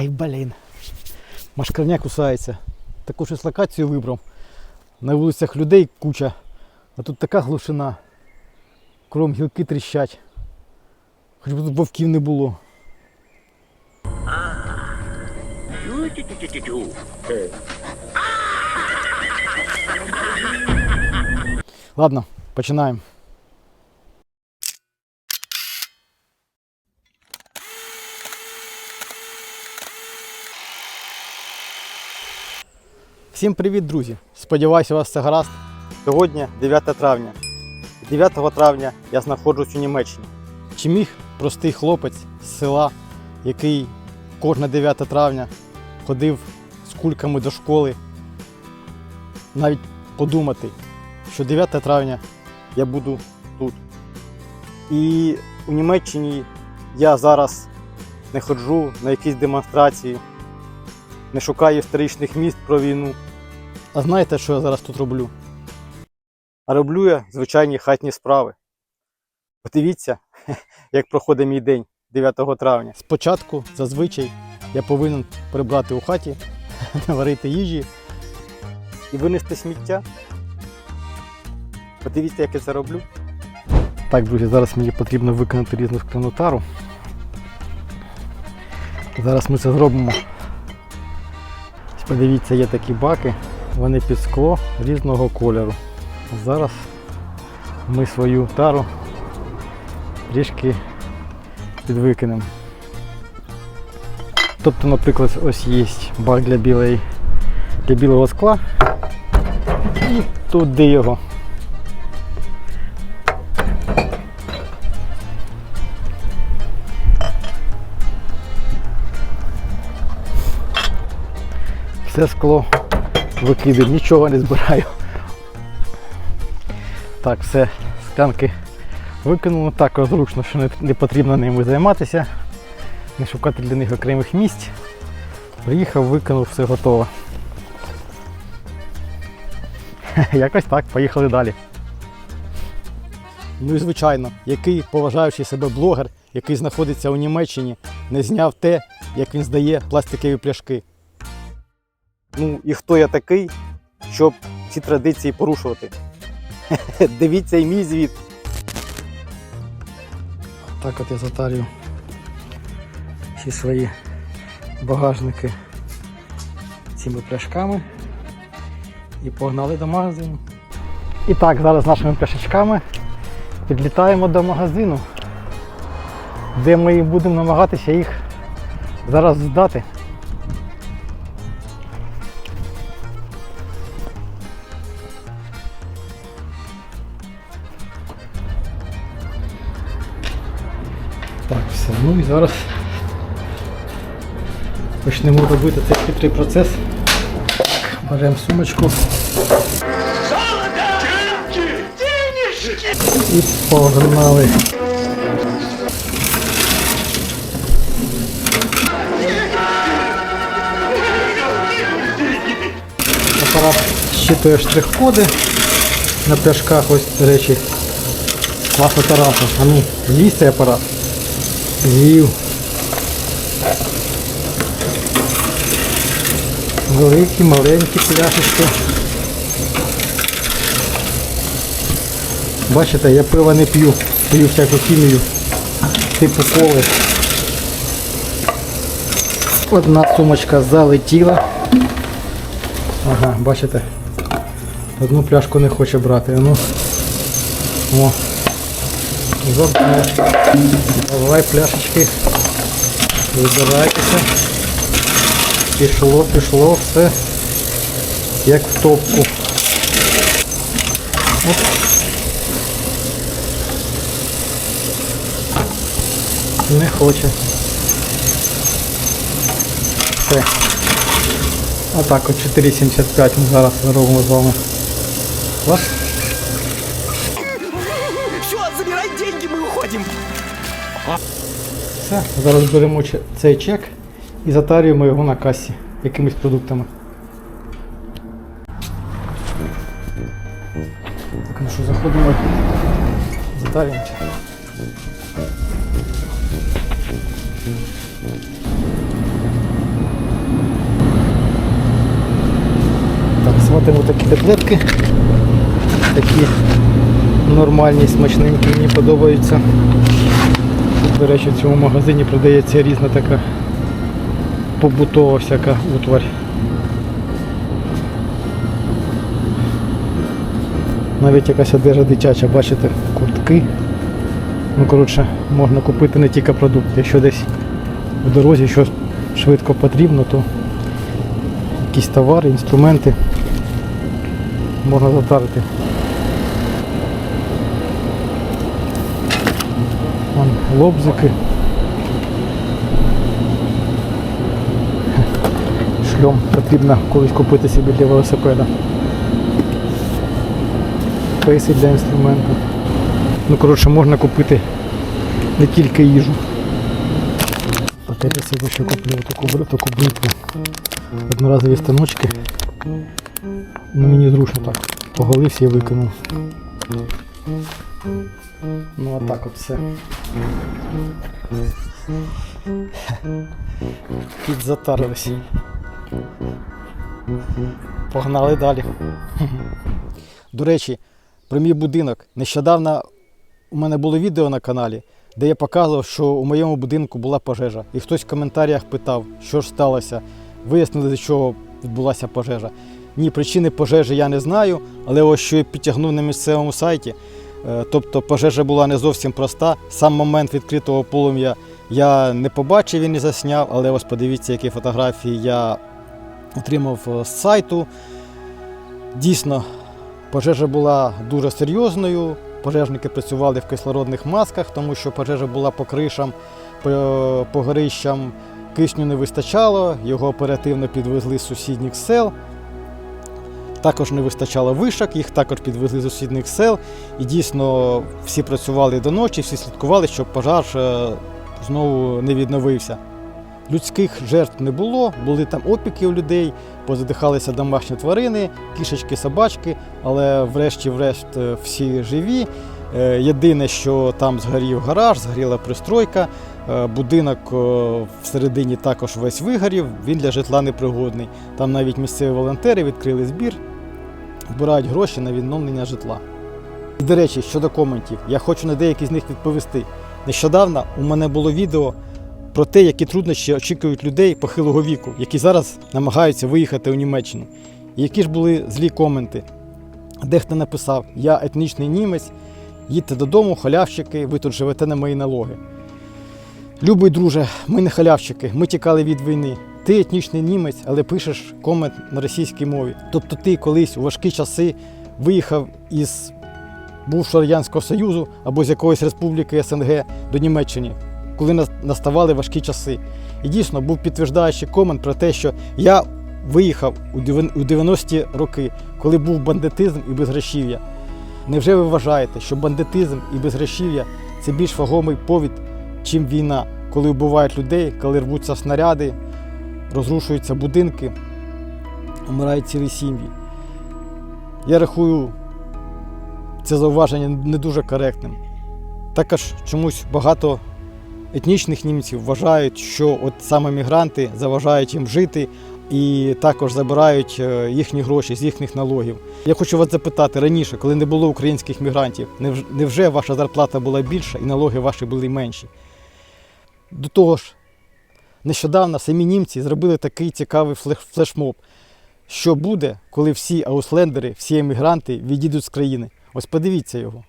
Ай, блін. Машкарня кусається. Таку щось локацію вибрав. На вулицях людей куча, а тут така глушина. Кром гілки тріщать. Хоч би тут вовків не було. Ладно, починаємо. Всім привіт, друзі! Сподіваюся, у вас все гаразд. Сьогодні 9 травня. 9 травня я знаходжусь у Німеччині. Чи міг простий хлопець з села, який кожне 9 травня ходив з кульками до школи, навіть подумати, що 9 травня я буду тут. І у Німеччині я зараз не ходжу на якісь демонстрації, не шукаю історичних міст про війну. А знаєте, що я зараз тут роблю? А роблю я звичайні хатні справи. Подивіться, як проходить мій день 9 травня. Спочатку, зазвичай, я повинен прибрати у хаті, наварити їжі і винести сміття. Подивіться, як я це роблю. Так, друзі, зараз мені потрібно виконати різну скляну тару. Зараз ми це зробимо. Подивіться, є такі баки, вони під скло різного кольору. Зараз ми свою тару трішки підвикинемо. Тобто, наприклад, ось є бак для, білої, для білого скла. І туди його. Все скло викидаю, нічого не збираю. Так, все, склянки викинули. Так зручно, що не, не потрібно ними займатися, не шукати для них окремих місць. Приїхав, викинув, все готово. Якось так, поїхали далі. Ну і звичайно, який поважаючий себе блогер, який знаходиться у Німеччині, не зняв те, як він здає пластикові пляшки. Ну і хто я такий, щоб ці традиції порушувати? Дивіться і мій звіт. Так от я затарю всі свої багажники цими пляшками і погнали до магазину. І так, зараз нашими пляшечками підлітаємо до магазину, де ми будемо намагатися їх зараз здати. Ну і зараз почнемо робити цей хитрий процес. Так, беремо сумочку. І погнали. Апарат щитує штрих-коди на пляшках, ось, до речі, класно Тараса. А ну, цей апарат. З'їв. Великі, маленькі пляшечки. Бачите, я пива не п'ю, п'ю всяку хімію, типу коли. Одна сумочка залетіла. Ага, бачите? Одну пляшку не хоче брати. Ну. О. Забрав. Давай пляшечки. Вибирайтеся. Пішло, пішло, все. Як в топку. Оп. Не хоче. Все. Отак от 4,75 ми зараз робимо з вами. Клас. все. Зараз беремо цей чек і затарюємо його на касі якимись продуктами. Так, ну що, заходимо, затарюємо. Так, Смотримо такі таблетки. Такі нормальні, смачненькі, мені подобаються. До речі, в цьому магазині продається різна така побутова всяка утварь. Навіть якась одежа дитяча, бачите, куртки. Ну, коротше, можна купити не тільки продукт. Якщо десь в дорозі щось швидко потрібно, то якісь товари, інструменти можна затарити. Вон лобзики. Шльом потрібно колись купити собі для велосипеда. Пейси для інструменту. Ну, коротше, можна купити не тільки їжу. Я для ще куплю таку, таку бритву. Одноразові станочки. Ну, мені зручно так. Поголився і викинув. Ну а так от все. Підзатарились. Погнали далі. До речі, про мій будинок. Нещодавно у мене було відео на каналі, де я показував, що у моєму будинку була пожежа. І хтось в коментарях питав, що ж сталося. Вияснили, з чого відбулася пожежа. Ні, причини пожежі я не знаю, але ось що я підтягнув на місцевому сайті. Е, Тобто пожежа була не зовсім проста. Сам момент відкритого полум'я я не побачив і не засняв, але ось подивіться, які фотографії я отримав е, з сайту. Дійсно, пожежа була дуже серйозною. Пожежники працювали в кислородних масках, тому що пожежа була по кришам, по, по горищам. Кисню не вистачало, його оперативно підвезли з сусідніх сел. Також не вистачало вишок, їх також підвезли з сусідніх сел. І дійсно всі працювали до ночі, всі слідкували, щоб пожар е, знову не відновився. Людських жертв не було, були там опіки у людей, позадихалися домашні тварини, кішечки, собачки, але врешті-врешт е, всі живі. Е, Єдине, що там згорів гараж, згоріла пристройка, будинок всередині також весь вигорів, він для житла непригодний. Там навіть місцеві волонтери відкрили збір, збирають гроші на відновлення житла. І, до речі, щодо коментів, я хочу на деякі з них відповісти. Нещодавно у мене було відео про те, які труднощі очікують людей похилого віку, які зараз намагаються виїхати у Німеччину. І які ж були злі коменти. Дехто написав: Я етнічний німець, їдьте додому, халявщики, ви тут живете на мої налоги. Любий друже, ми не халявщики, ми тікали від війни. Ти етнічний німець, але пишеш комент на російській мові. Тобто ти колись у важкі часи виїхав із бувшого Радянського Союзу або з якоїсь республіки СНГ до Німеччини, коли нас- наставали важкі часи. І дійсно був підтверждаючий комент про те, що я виїхав у 90-ті роки, коли був бандитизм і безгрошів'я. Невже ви вважаєте, що бандитизм і безгрошів'я це більш вагомий повід, чим війна, коли вбивають людей, коли рвуться снаряди, розрушуються будинки, вмирають цілі сім'ї? Я рахую це зауваження не дуже коректним. Також чомусь багато етнічних німців вважають, що от саме мігранти заважають їм жити і також забирають е, їхні гроші з їхніх налогів. Я хочу вас запитати раніше, коли не було українських мігрантів, невже ваша зарплата була більша і налоги ваші були менші? До того ж, нещодавно самі німці зробили такий цікавий флеш- флешмоб. Що буде, коли всі ауслендери, всі емігранти відійдуть з країни? Ось подивіться його.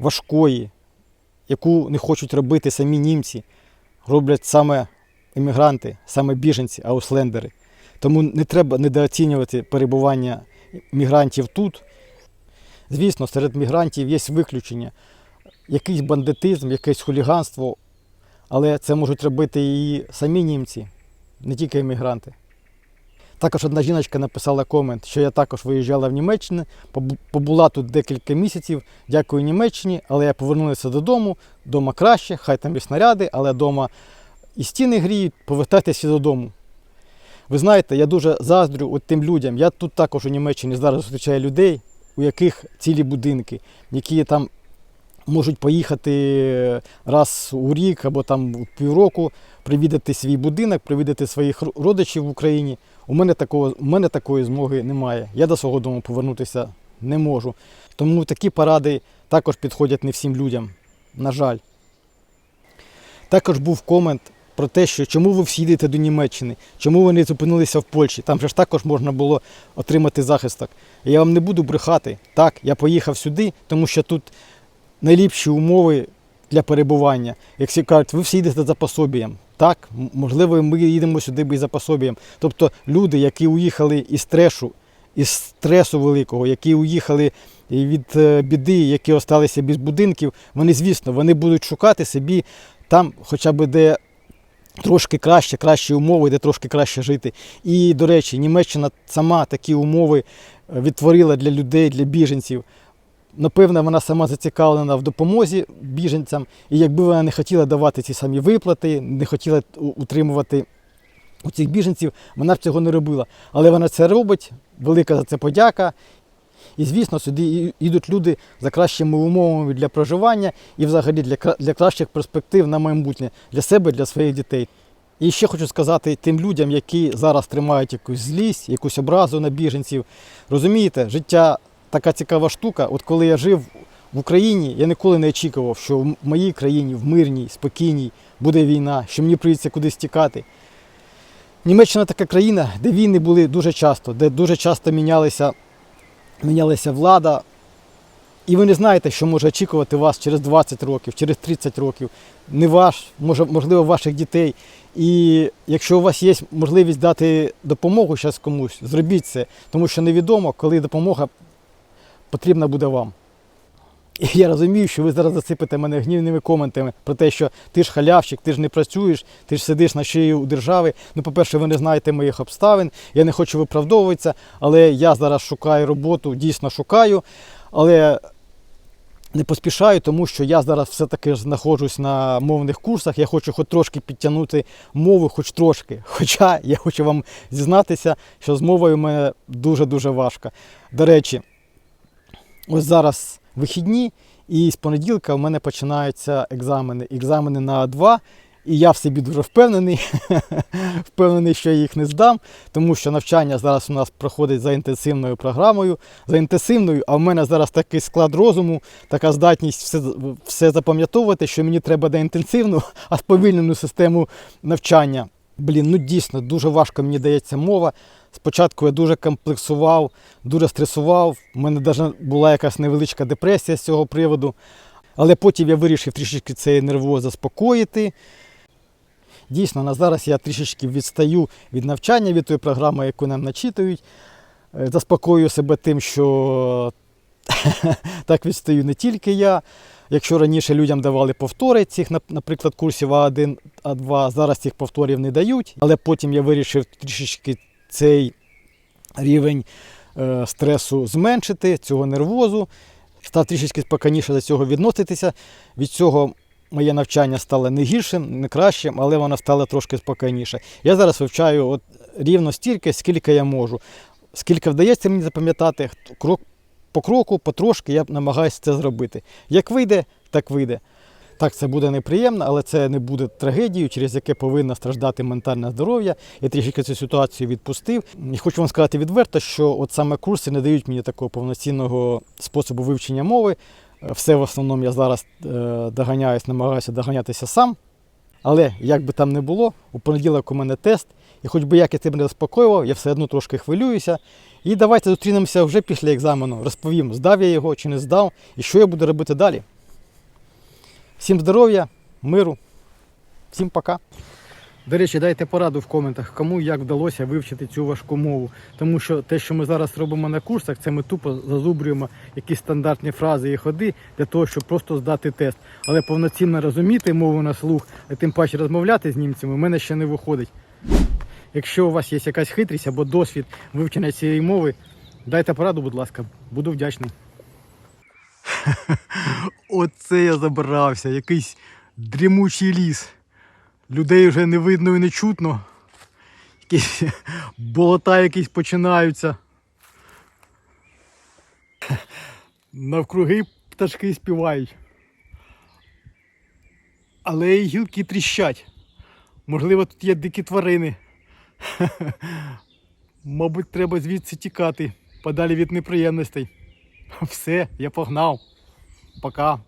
Важкої, яку не хочуть робити самі німці, роблять саме емігранти, саме біженці, ауслендери. Тому не треба недооцінювати перебування мігрантів тут. Звісно, серед мігрантів є виключення. якийсь бандитизм, якесь хуліганство, але це можуть робити і самі німці, не тільки емігранти. Також одна жіночка написала комент, що я також виїжджала в Німеччину, побула тут декілька місяців, дякую Німеччині, але я повернулася додому, дома краще, хай там і снаряди, але вдома і стіни гріють, повертайтеся додому. Ви знаєте, я дуже заздрю от тим людям. Я тут також у Німеччині зараз зустрічаю людей, у яких цілі будинки, які там можуть поїхати раз у рік або там у півроку, привідати свій будинок, привідати своїх родичів в Україні. У мене, такого, у мене такої змоги немає. Я до свого дому повернутися не можу. Тому такі поради також підходять не всім людям. На жаль. Також був комент про те, що чому ви всі йдете до Німеччини, чому ви не зупинилися в Польщі. Там же ж також можна було отримати захисток. Я вам не буду брехати. Так, я поїхав сюди, тому що тут найліпші умови для перебування. Як всі кажуть, ви всі йдете за пособієм. Так, можливо, ми їдемо сюди без за пособієм. Тобто люди, які уїхали із трешу, із стресу великого, які уїхали від е, біди, які залишилися без будинків, вони, звісно, вони будуть шукати собі там, хоча б де трошки краще, кращі умови, де трошки краще жити. І, до речі, Німеччина сама такі умови е, відтворила для людей, для біженців. Напевно, вона сама зацікавлена в допомозі біженцям, і якби вона не хотіла давати ці самі виплати, не хотіла утримувати у цих біженців, вона б цього не робила. Але вона це робить, велика за це подяка. І, звісно, сюди йдуть люди за кращими умовами для проживання і взагалі для, для кращих перспектив на майбутнє для себе, для своїх дітей. І ще хочу сказати тим людям, які зараз тримають якусь злість, якусь образу на біженців. Розумієте, життя така цікава штука. От коли я жив в Україні, я ніколи не очікував, що в моїй країні, в мирній, спокійній, буде війна, що мені прийдеться кудись тікати. Німеччина така країна, де війни були дуже часто, де дуже часто мінялися, мінялася влада. І ви не знаєте, що може очікувати вас через 20 років, через 30 років, не ваш, може, можливо, ваших дітей. І якщо у вас є можливість дати допомогу зараз комусь, зробіть це, тому що невідомо, коли допомога потрібна буде вам. І я розумію, що ви зараз засипите мене гнівними коментами про те, що ти ж халявщик, ти ж не працюєш, ти ж сидиш на шиї у держави. Ну, по-перше, ви не знаєте моїх обставин, я не хочу виправдовуватися, але я зараз шукаю роботу, дійсно шукаю, але не поспішаю, тому що я зараз все-таки знаходжусь на мовних курсах. Я хочу хоч трошки підтягнути мову, хоч трошки. Хоча я хочу вам зізнатися, що з мовою в мене дуже-дуже важко. До речі, ось зараз вихідні, і з понеділка у мене починаються екзамени. Екзамени на А2. І я в собі дуже впевнений, впевнений, що я їх не здам, тому що навчання зараз у нас проходить за інтенсивною програмою, за інтенсивною, а в мене зараз такий склад розуму, така здатність все, все запам'ятовувати, що мені треба не інтенсивну, а сповільнену систему навчання. Блін, ну дійсно дуже важко мені дається мова. Спочатку я дуже комплексував, дуже стресував. У мене навіть була якась невеличка депресія з цього приводу. Але потім я вирішив трішечки цей нервоз заспокоїти. Дійсно, на зараз я трішечки відстаю від навчання, від тої програми, яку нам начитують. Е, Заспокоюю себе тим, що так відстаю не тільки я. Якщо раніше людям давали повтори цих, наприклад, курсів А1, А2, зараз цих повторів не дають. Але потім я вирішив трішечки цей рівень е, стресу зменшити, цього нервозу. Став трішечки спокійніше до цього відноситися. Від цього моє навчання стало не гіршим, не кращим, але воно стало трошки спокійніше. Я зараз вивчаю от рівно стільки, скільки я можу. Скільки вдається мені запам'ятати, крок по кроку, потрошки я намагаюся це зробити. Як вийде, так вийде. Так, це буде неприємно, але це не буде трагедією, через яке повинно страждати ментальне здоров'я. Я трішки цю ситуацію відпустив. І хочу вам сказати відверто, що от саме курси не дають мені такого повноцінного способу вивчення мови. Все в основному я зараз е, доганяюсь, намагаюся доганятися сам. Але як би там не було, у понеділок у мене тест, і хоч би як я тебе не заспокоював, я все одно трошки хвилююся. І давайте зустрінемося вже після екзамену. Розповім, здав я його чи не здав, і що я буду робити далі. Всім здоров'я, миру, всім пока. До речі, дайте пораду в коментах, кому як вдалося вивчити цю важку мову. Тому що те, що ми зараз робимо на курсах, це ми тупо зазубрюємо якісь стандартні фрази і ходи для того, щоб просто здати тест. Але повноцінно розуміти мову на слух, а тим паче розмовляти з німцями, в мене ще не виходить. Якщо у вас є якась хитрість або досвід вивчення цієї мови, дайте пораду, будь ласка, буду вдячний. Оце я забрався, якийсь дрімучий ліс. Людей вже не видно і не чутно. Якісь болота якісь починаються. Навкруги пташки співають. Але і гілки тріщать. Можливо, тут є дикі тварини. Мабуть, треба звідси тікати, подалі від неприємностей. Все, я погнав. Пока.